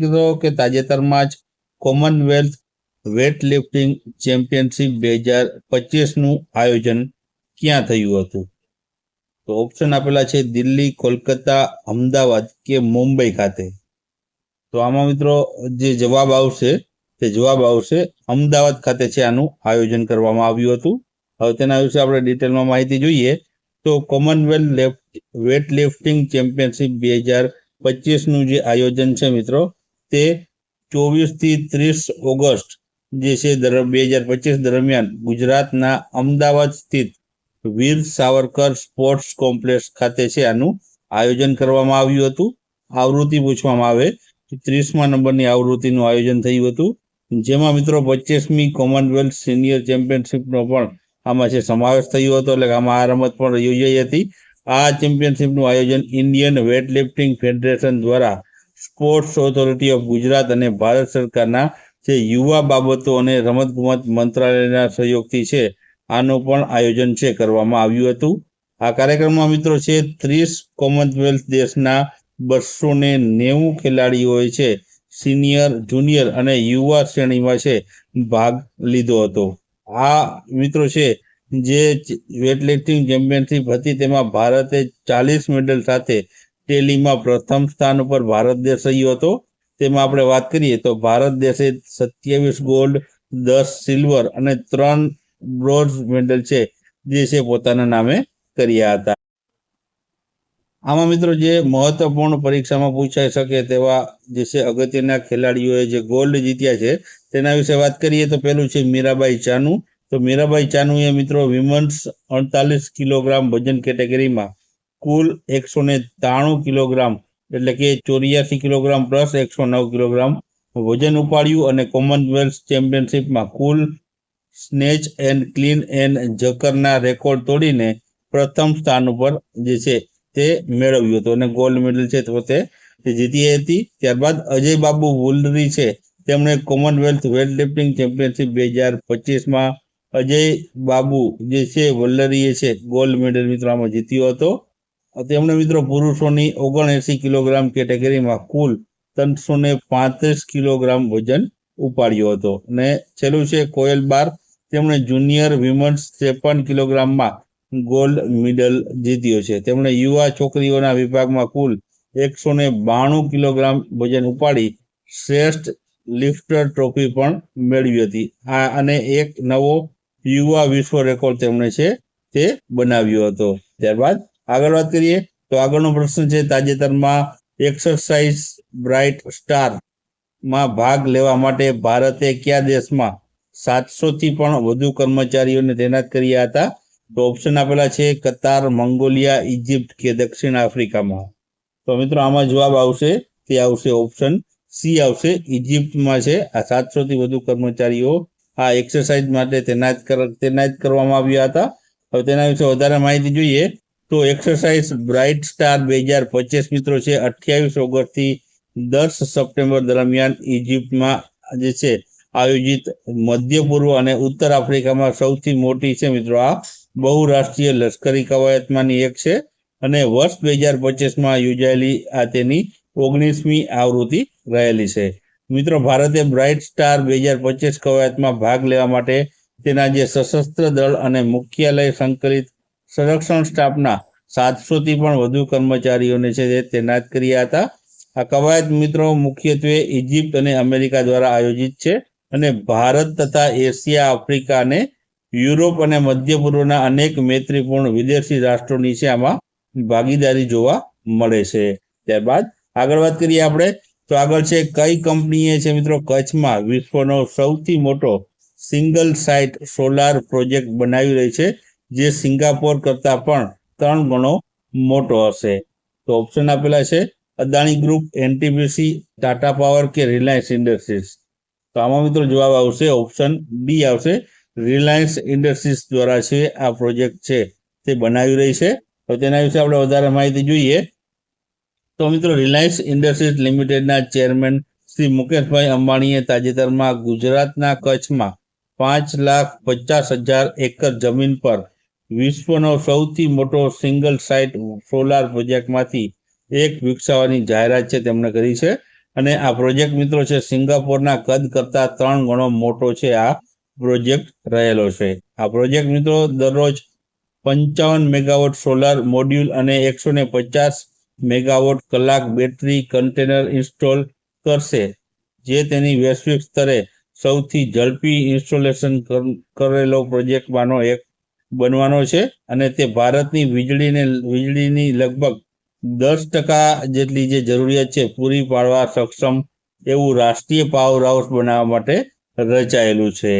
કીધો કે તાજેતરમાં જ કોમનવેલ્થ વેટ ચેમ્પિયનશિપ બે હજાર પચીસનું આયોજન ક્યાં થયું હતું? તો ઓપ્શન આપેલા છે દિલ્હી, કોલકાતા, અમદાવાદ કે મુંબઈ ખાતે. તો આમાં મિત્રો જે જવાબ આવશે, તે જવાબ આવશે અમદાવાદ ખાતે છે આનું આયોજન કરવામાં આવ્યું હતું. હવે તેના વિશે આપણે ડિટેલમાં માહિતી જોઈએ. તો Commonwealth left weight lifting championship બે હજાર પચીસનું જે આયોજન છે મિત્રો, તે ચોવીસથી ત્રીસ ઓગસ્ટ જે છે બે હજાર પચીસ દરમિયાન ગુજરાતના અમદાવાદ સ્થિત વીર સાવરકર સ્પોર્ટ્સ કોમ્પ્લેક્સ ખાતે છે, આનું આયોજન કરવામાં આવ્યું હતું. આવૃત્તિ પૂછવામાં આવે ત્રીસમા નંબરની આવૃત્તિનું આયોજન થયું હતું. જેમાં મિત્રો પચીસમી કોમનવેલ્થ સિનિયર ચેમ્પિયનશિપનો પણ આમાં છે, સમાવેશ થયો હતો, એટલે આમાં આ રમત પણ યોજાઈ હતી. આ ચેમ્પિયનશિપનું આયોજન ઇન્ડિયન વેટ લિફ્ટિંગ ફેડરેશન દ્વારા સ્પોર્ટ્સ ઓથોરિટી ઓફ ગુજરાત અને ભારત સરકારના જે યુવા બાબતો અને રમતગમત મંત્રાલયના સહયોગથી છે, આનું પણ આયોજન છે, કરવામાં આવ્યું હતું. આ કાર્યક્રમમાં મિત્રો છે, ત્રીસ કોમનવેલ્થ દેશના બસો ને નેવું ખેલાડીઓએ છે, સિનિયર, જુનિયર અને યુવા શ્રેણીમાં છે, ભાગ લીધો હતો. આ મિત્રો છે જે વેટલિફ્ટિંગ ચેમ્પિયનશિપ હતી, તેમાં ભારતે ચાલીસ મેડલ સાથે ટેલીમાં પ્રથમ સ્થાન ઉપર ભારત દેશ રહ્યો હતો. તેમાં આપણે વાત કરીએ તો ભારત દેશે સત્યાવીસ ગોલ્ડ દસ સિલ્વર અને ત્રણ બ્રોન્ઝ મેડલ છે છે પોતાના નામે કર્યા હતા. આમાં મિત્રો જે મહત્વપૂર્ણ પરીક્ષામાં પૂછાઈ શકે તેવા જે છે અગત્યના ખેલાડીઓએ જે ગોલ્ડ જીત્યા છે, તેના વિશે વાત કરીએ તો પેલું છે મીરાબાઈ ચાનુ. તો મીરાબાઈ ચાનુએ મિત્રો વિમન્સ અડતાલીસ કિલોગ્રામ વજન કેટેગરીમાં કુલ એકસો ને ત્રાણું કિલોગ્રામ એટલે કે ચોર્યાસી કિલોગ્રામ પ્લસ એકસો નવ કિલોગ્રામ વજન ઉપાડ્યું અને કોમનવેલ્થ ચેમ્પિયનશિપમાં કુલ સ્નેચ એન્ડ ક્લીન એન્ડ જકરના રેકોર્ડ તોડીને પ્રથમ સ્થાન ઉપર જે છે તે મેળવ્યું હતું અને ગોલ્ડ મેડલ છે તો તે જીતી હતી. ત્યારબાદ અજય બાબુ વુલરી છે. તેમણે કોમનવેલ્થ લિફ્ટિંગ ચેમ્પિયનશિપ બે હજાર પચીસમાં અજય બાબુ જે છે, વલ્લરીએ છે ગોલ્ડ મેડલ મિત્રો આમાં જીત્યો હતો. તેમણે મિત્રો પુરુષોની ઓગણએંસી કિલોગ્રામ કેટેગરીમાં કુલ ત્રણસો ને પાંત્રીસ કિલોગ્રામ વજન ઉપાડ્યો હતો. અને છેલ્લું છે, કોયલ બાર. તેમણે જુનિયર વિમન્સ ત્રેપન કિલોગ્રામમાં ગોલ્ડ મેડલ જીત્યો છે. તેમણે યુવા છોકરીઓના વિભાગમાં કુલ એકસો ને બાણું કિલોગ્રામ વજન ઉપાડી શ્રેષ્ઠ લિફ્ટર ટ્રોફી પણ મેળવી હતી. આ અને એક નવો યુવા વિશ્વ રેકોર્ડ તેમણે છે તે બનાવ્યો હતો. ત્યારબાદ આગળ વાત કરીએ તો આગળનો પ્રશ્ન છે, તાજેતરમાં એક્સરસાઇઝ બ્રાઇટ સ્ટારમાં ભાગ લેવા માટે ભારતે કયા દેશમાં સાતસો થી પણ વધુ કર્મચારીઓને તૈનાત કર્યા હતા? તો ઓપ્શન આપેલા છે, કતાર, મંગોલિયા ઇજિપ્ત કે દક્ષિણ આફ્રિકામાં. તો મિત્રો, આમાં જવાબ આવશે, તે આવશે ઓપ્શન સી આવશે ઇજિપ્તમાં છે. આ સાતસો થી વધુ કર્મચારીઓ આ એક્સરસાઇઝ માટે તૈનાત તૈનાત કરવામાં આવ્યા હતા. હવે તેના વિશે વધારે માહિતી જોઈએ તો એક્સરસાઇઝ બ્રાઇટ સ્ટાર બે હજાર પચીસ મિત્રો છે, અઠ્યાવીસ ઓગસ્ટથી દસ સપ્ટેમ્બર દરમિયાન ઇજિપ્તમાં જે છે, આયોજિત મધ્ય પૂર્વ અને ઉત્તર આફ્રિકામાં સૌથી મોટી છે મિત્રો આ. બહુરાષ્ટ્રીય લશ્કરી કવાયતમાંની એક છે અને વર્ષ બે હજાર પચીસમાં યોજાયેલી આ તેની ઓગણીસમી આવૃત્તિ રહેલી છે. મિત્રો, ભારતે બ્રાઇટ સ્ટાર બે હજાર પચીસ કવાયતમાં ભાગ લેવા માટે તેના જે સશસ્ત્ર દળ અને મુખ્યાલય સંકલિત સંરક્ષણ સ્ટાફના સાતસોથી પણ વધુ કર્મચારીઓને છે તે તૈનાત કર્યા હતા. આ કવાયત મિત્રો મુખ્યત્વે ઇજિપ્ત અને અમેરિકા દ્વારા આયોજિત છે અને ભારત તથા એશિયા, આફ્રિકા અને યુરોપ અને મધ્ય પૂર્વના અનેક મૈત્રીપૂર્ણ વિદેશી રાષ્ટ્રોની છે આમાં ભાગીદારી જોવા મળે છે. ત્યારબાદ આગળ વાત કરીએ આપણે તો આગળ છે, કઈ કંપનીએ છે મિત્રો કચ્છમાં વિશ્વનો સૌથી મોટો સિંગલ સાઇટ સોલાર પ્રોજેક્ટ બનાવી રહી છે, જે સિંગાપોર કરતાં પણ ત્રણ ગણો મોટો હશે. તો ઓપ્શન આપેલા છે, Adani group, NTPC, Tata power કે રિલાયન્સ ઇન્ડસ્ટ્રીઝ. તો આમાં મિત્રો જવાબ આવશે, ઓપ્શન બી આવશે, રિલાયન્સ ઇન્ડસ્ટ્રીઝ દ્વારા છે આ પ્રોજેક્ટ છે, તે બનાવી રહી છે. તો તેના વિશે આપણે વધારે માહિતી જોઈએ. તો મિત્રો, રિલાયન્સ ઇન્ડસ્ટ્રીઝ લિમિટેડના ચેરમેન શ્રી મુકેશભાઈ અંબાણીએ તાજેતરમાં ગુજરાતના કચ્છમાં પાંચ લાખ પચાસ હજાર એકર જમીન પર વિશ્વનો સૌથી મોટો સિંગલ સાઇટ સોલાર પ્રોજેક્ટમાંથી એક વિકસાવવાની જાહેરાત છે તેમણે કરી છે. અને આ પ્રોજેક્ટ મિત્રો છે, સિંગાપોરના કદ કરતા ત્રણ ગણો મોટો છે આ પ્રોજેક્ટ રહેલો છે. આ પ્રોજેક્ટ મિત્રો દરરોજ પંચાવન મેગાવોટ સોલાર મોડ્યુલ અને એકસો ને પચાસ મેગાવોટ કલાક બેટરી કન્ટેનર ઇન્સ્ટોલ કરશે, જે તેની વૈશ્વિક સ્તરે સૌથી ઝડપી ઇન્સ્ટોલેશન કરેલો પ્રોજેક્ટમાંનો એક બનવાનો છે. અને તે ભારતની વીજળીને, વીજળીની લગભગ દસ ટકા જેટલી જે જરૂરિયાત છે પૂરી પાડવા સક્ષમ એવું રાષ્ટ્રીય પાવર હાઉસ બનાવવા માટે રચાયેલું છે.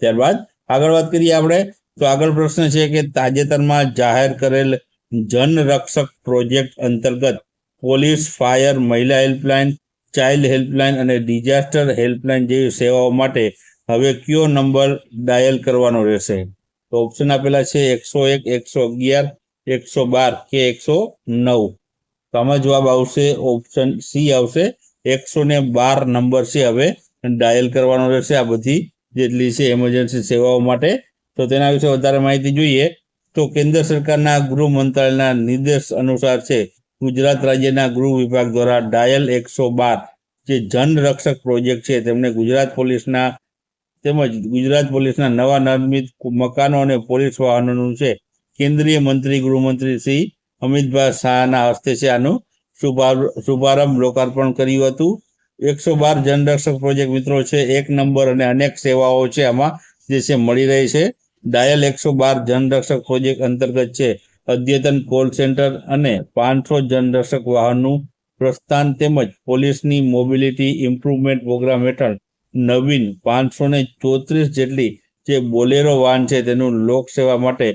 ત્યારબાદ આગળ વાત કરીએ આપણે, તો આગળ પ્રશ્ન છે કે તાજેતરમાં જાહેર કરેલ જન રક્ષક પ્રોજેક્ટ અંતર્ગત પોલીસ, ફાયર, મહિલા હેલ્પલાઇન, ચાઇલ્ડ હેલ્પલાઇન અને ડિઝાસ્ટર હેલ્પલાઇન જેવી સેવાઓ માટે હવે કયો નંબર ડાયલ કરવાનો રહેશે? તો ઓપ્શન આપેલા છે એકસો એક, એકસો અગિયાર, એકસો બાર કે એકસો નવ. તો આમાં જવાબ આવશે ઓપ્શન સી આવશે, એકસો ને બાર નંબર છે હવે ડાયલ કરવાનો રહેશે આ બધી જેટલી છે એમરજન્સી સેવાઓ માટે. તો તેના વિશે વધારે માહિતી જોઈએ. તો કેન્દ્ર સરકારના ગૃહ મંત્રાલયના નિર્દેશ અનુસાર છે, ગુજરાત રાજ્યના ગૃહ વિભાગ દ્વારા ડાયલ એકસો બાર જે જનરક્ષક પ્રોજેક્ટ છે, તેમને ગુજરાત પોલીસના તેમજ ગુજરાત પોલીસના નવા નિર્મિત મકાનો અને પોલીસ વાહનોનું છે. કેન્દ્રીય મંત્રી, ગૃહમંત્રી શ્રી અમિતભાઈ શાહના હસ્તે છે આનું શુભારંભ લોકાર્પણ કર્યું હતું. એકસો બાર જનરક્ષક પ્રોજેક્ટ મિત્રો છે, એક નંબર અને અનેક સેવાઓ છે આમાં જે છે મળી રહી છે. ડાયલ એકસો બાર જનરક્ષક પ્રોજેક્ટ અંતર્ગત છે. અદ્યતન કોલ સેન્ટર અને પાંચસો જનરક્ષક વાહનનું પ્રસ્થાન તેમજ પોલીસની મોબિલિટી ઇમ્પ્રુવમેન્ટ પ્રોગ્રામ હેઠળ નવીન પાંચસો ને ચોત્રીસ જેટલી જે બોલેરો વાહન છે તેનું લોકસેવા માટે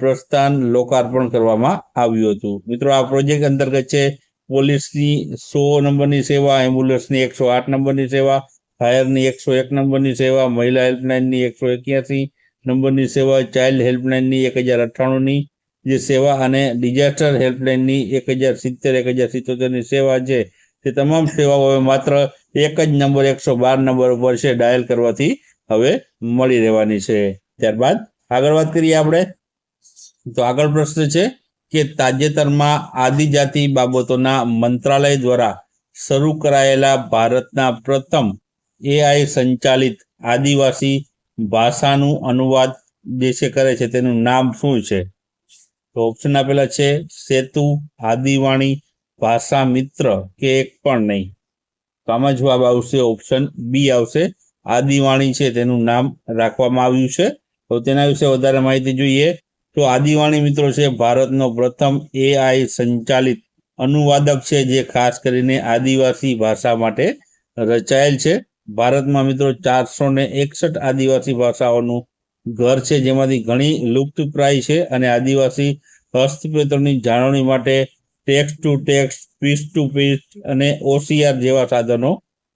પ્રસ્થાન લોકાર્પણ કરવામાં આવ્યું હતું. મિત્રો, આ પ્રોજેક્ટ અંતર્ગત છે પોલીસની સો નંબરની સેવા, એમ્બ્યુલન્સની એકસો આઠ નંબરની સેવા, ફાયરની એકસો એક નંબરની સેવા, મહિલા હેલ્પલાઇનની એકસો એક્યાસી નંબરની સેવા ચાઇલ્ડ હેલ્પલાઇનની એક હજાર અઠ્ઠાણુંની, જે સેવા અને ડિઝાસ્ટર હેલ્પલાઇનની એક હજાર સિત્તેર, એક હજાર સિત્તોતેરની સેવા છે. તે તમામ સેવાઓ હવે માત્ર એક જ નંબર, એકસો બાર નંબર ઉપર છે, ડાયલ કરવાથી હવે મળી રહેવાની છે. ત્યારબાદ આગળ વાત કરીએ આપણે. તો આગળ પ્રશ્ન છે કે તાજેતરમાં આદિજાતિ બાબતોના મંત્રાલય દ્વારા શરૂ કરાયેલા ભારતના પ્રથમ એઆઈ સંચાલિત આદિવાસી ભાષાનું અનુવાદ જે છે કરે છે, તેનું નામ શું છે? તો ઓપ્શન આપેલા છે, સેતુ, આદિવાણી, ભાષા મિત્ર કે એક પણ નહીં. તો આમાં જવાબ આવશે ઓપ્શન બી આવશે. આદિવાણી છે, તેનું નામ રાખવામાં આવ્યું છે. તો તેના વિશે વધારે માહિતી જોઈએ. તો આદિવાણી મિત્રો છે, ભારતનો પ્રથમ એઆઈ સંચાલિત અનુવાદક છે, જે ખાસ કરીને આદિવાસી ભાષા માટે રચાયેલ છે. ભારતમાં મિત્રો ચારસો ને એકસઠ આદિવાસી ભાષાઓનું ઘર છે. જેમાંથી ઘણી લુપ્તપ્રાય છે અને આદિવાસી હસ્તપ્રેતોની જાળવણી માટે text to text piece to piece અને ઓસીઆર જેવા સાધનો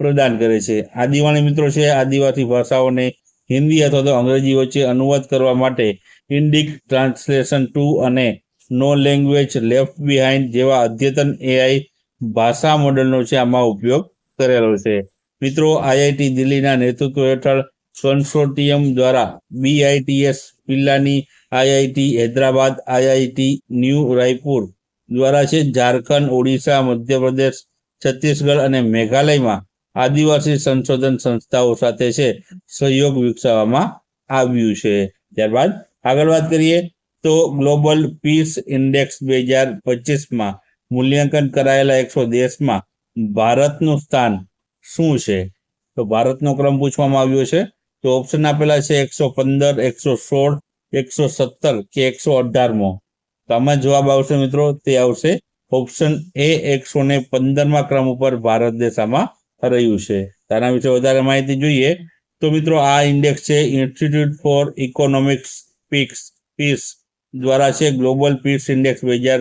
પ્રદાન કરે છે. આદિવાણી મિત્રો છે, આદિવાસી ભાષાઓને હિન્દી અથવા તો અંગ્રેજી વચ્ચે અનુવાદ કરવા માટે ઇન્ડિક ટ્રાન્સલેશન ટુ અને નો લેંગ્વેજ લેફ્ટ બિહાઇન્ડ જેવા અદ્યતન એઆઈ ભાષા મોડલનો છે આમાં ઉપયોગ કરેલો છે. મિત્રો, આઈઆઈટી દિલ્હીના નેતૃત્વ હેઠળ કન્સોર્ટિયમ દ્વારા BITS Pilani IIT Hyderabad, IIT new Raipur દ્વારા છે, ઝારખંડ, ઓડિશા, મધ્યપ્રદેશ, છત્તીસગઢ અને મેઘાલયમાં આદિવાસી સંશોધન સંસ્થાઓ સાથે છે, સહયોગ વિકસાવવામાં આવ્યું છે. ત્યારબાદ આગળ વાત કરીએ તો ગ્લોબલ પીસ ઇન્ડેક્સ બે હજાર પચીસમાં મૂલ્યાંકન કરાયેલા એકસો દેશમાં ભારતનું સ્થાન શું છે? તો ભારતનો ક્રમ પૂછવામાં આવ્યો છે. તો ઓપ્શન આપેલા છે એકસો પંદર, એકસો સોળ, એકસો સત્તર કે એકસો અઢારમો. તો આમાં જવાબ આવશે મિત્રો, તે આવશે ઓપ્શન એ એકસો ને પંદરમા ક્રમ ઉપર ભારત દેશ આમાં રહ્યું છે. તેના વિશે વધારે માહિતી જોઈએ. તો મિત્રો, આ ઇન્ડેક્સ છે institute for economics peaks peace દ્વારા છે ગ્લોબલ પીસ ઇન્ડેક્સ બે હજાર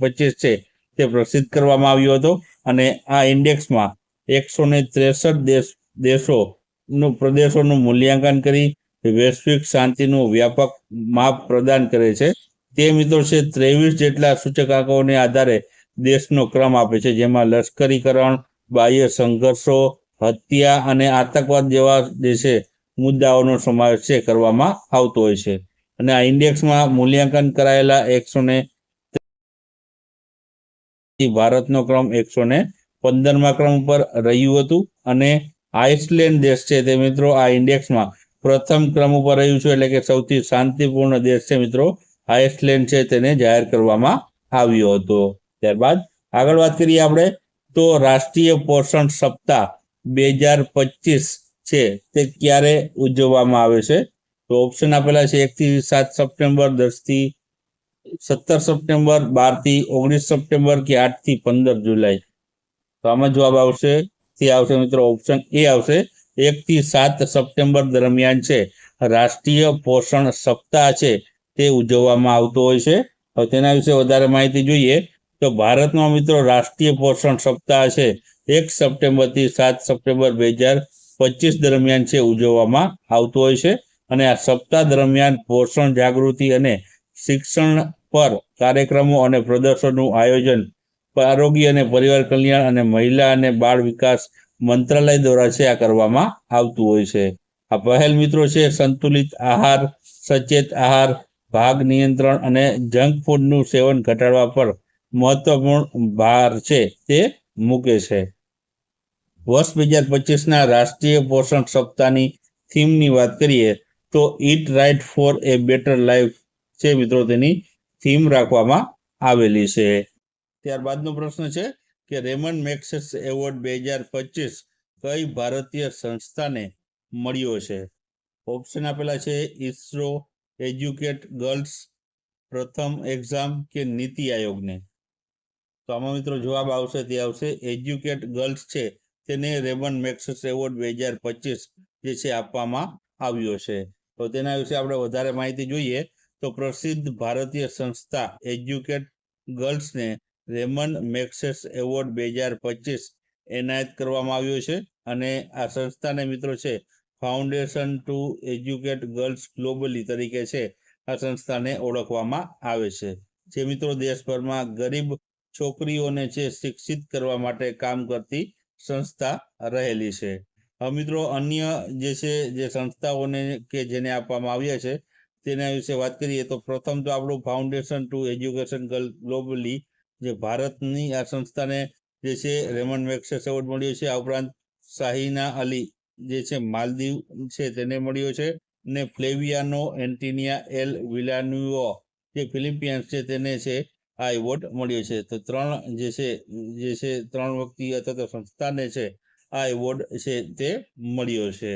પચીસ છે તે પ્રસિદ્ધ કરવામાં આવ્યો હતો. અને આ ઇન્ડેક્સમાં એકસો ને ત્રેસઠ દેશ દેશોનું, પ્રદેશોનું મૂલ્યાંકન કરી વૈશ્વિક શાંતિનું વ્યાપક માપ પ્રદાન કરે છે. તે મિત્રો છે, ત્રેવીસ જેટલા સૂચકાંકોને આધારે દેશનો ક્રમ આપે છે, જેમાં લશ્કરીકરણ, બાહ્ય સંઘર્ષો, હત્યા અને આતંકવાદ જેવા જે છે મુદ્દાઓનો સમાવેશ છે, કરવામાં આવતો હોય છે. અને આ ઇન્ડેક્સમાં મૂલ્યાંકન કરાયેલા એકસો ને ભારતનો ક્રમ એકસો ને પંદરમા ક્રમ ઉપર રહ્યું હતું અને આઇસલેન્ડ દેશ છે તે મિત્રો આ ઇન્ડેક્સમાં પ્રથમ ક્રમ ઉપર રહ્યું છે એટલે કે સૌથી શાંતિપૂર્ણ દેશ છે મિત્રો આઇસલેન્ડ છે તેને જાહેર કરવામાં આવ્યો હતો. ત્યારબાદ આગળ વાત કરીએ આપણે તો રાષ્ટ્રીય પોષણ સપ્તાહ બે હજાર પચીસ છે તે ક્યારે ઉજવવામાં આવે છે? તો ઓપ્શન આપેલા છે એકથી સાત સપ્ટેમ્બર દસથી સત્તર સપ્ટેમ્બર બારથી ઓગણીસ સપ્ટેમ્બર કે આઠથી પંદર જુલાઈ. તો આમાં જવાબ આવશે. તે આવશે મિત્રો ઓપ્શન એ આવશે. એકથી સાત સપ્ટેમ્બર દરમિયાન છે. રાષ્ટ્રીય પોષણ સપ્તાહ છે. તે ઉજવવામાં આવતો હોય છે. હવે તેના વિશે વધારે માહિતી જોઈએ. તો ભારતમાં મિત્રો રાષ્ટ્રીય પોષણ સપ્તાહ છે. એક સપ્ટેમ્બરથી સાત સપ્ટેમ્બર બે હજાર પચીસ દરમિયાન છે ઉજવવામાં આવતો હોય છે. અને આ સપ્તાહ દરમિયાન પોષણ જાગૃતિ અને શિક્ષણ પર કાર્યક્રમો અને પ્રદર્શનનું આયોજન આરોગ્ય અને પરિવાર કલ્યાણ અને મહિલા અને બાળ વિકાસ મંત્રાલય દ્વારા છે આ કરવામાં આવતું હોય છે. આ પહેલ મિત્રો છે, સંતુલિત આહાર, સચેત આહાર, ભાગ નિયંત્રણ અને જંક ફૂડનું સેવન ઘટાડવા પર મહત્વપૂર્ણ ભાર છે તે મૂકે છે. વર્ષ બે હજાર પચીસના રાષ્ટ્રીય પોષણ સપ્તાહની થીમની વાત કરીએ તો eat right for a better life છે મિત્રો તેની થીમ રાખવામાં આવેલી છે. ત્યારબાદનો પ્રશ્ન છે કે રેમન મેક્સેસ એવોર્ડ બે હજાર પચીસ કઈ ભારતીય સંસ્થાને મળ્યો છે? ઓપ્શન આપેલા છે ISRO, educate girls, Pratham exam કે નીતિ આયોગને? તો આમાં મિત્રો જવાબ આવશે, તે આવશે એજ્યુકેટ ગર્લ્સ છે તેને રેમન મેક્સેસ એવોર્ડ બે હજાર પચીસ જે છે આપવામાં આવ્યો છે. તો તેના વિશે આપણે વધારે માહિતી જોઈએ. તો પ્રસિદ્ધ ભારતીય સંસ્થા એજ્યુકેટ ગર્લ્સને રેમન મેક્સેસ એવોર્ડ બે હજાર પચીસ એનાયત કરવામાં આવ્યો છે અને આ સંસ્થાને મિત્રો છે, foundation to educate girls globally તરીકે છે, આ સંસ્થાને ઓળખવામાં આવે છે. જે મિત્રો દેશભરમાં ગરીબ છોકરીઓને છે, શિક્ષિત કરવા માટે કામ કરતી સંસ્થા રહેલી છે. મિત્રો અન્ય જે છે, જે સંસ્થાઓને કે જેને આપવામાં આવ્યા છે, તેના વિશે વાત કરીએ તો પ્રથમ તો આપણું foundation to education girl, globally જે ભારતની આ સંસ્થાને જે છે રેમન મેક્સેસ એવોર્ડ મળ્યો છે. આ ઉપરાંત શાહીના અલી જે છે, માલદીવ છે, તેને મળ્યો છે ને ફ્લેવિયાનો એન્ટિનિયા એલ વિલાન્યુઓ જે ફિલિપિયન્સ છે, તેને છે, આ એવોર્ડ મળ્યો છે. તો ત્રણ જે છે જે છે, ત્રણ વ્યક્તિ અથવા તો સંસ્થાને છે, આ એવોર્ડ છે, તે મળ્યો છે.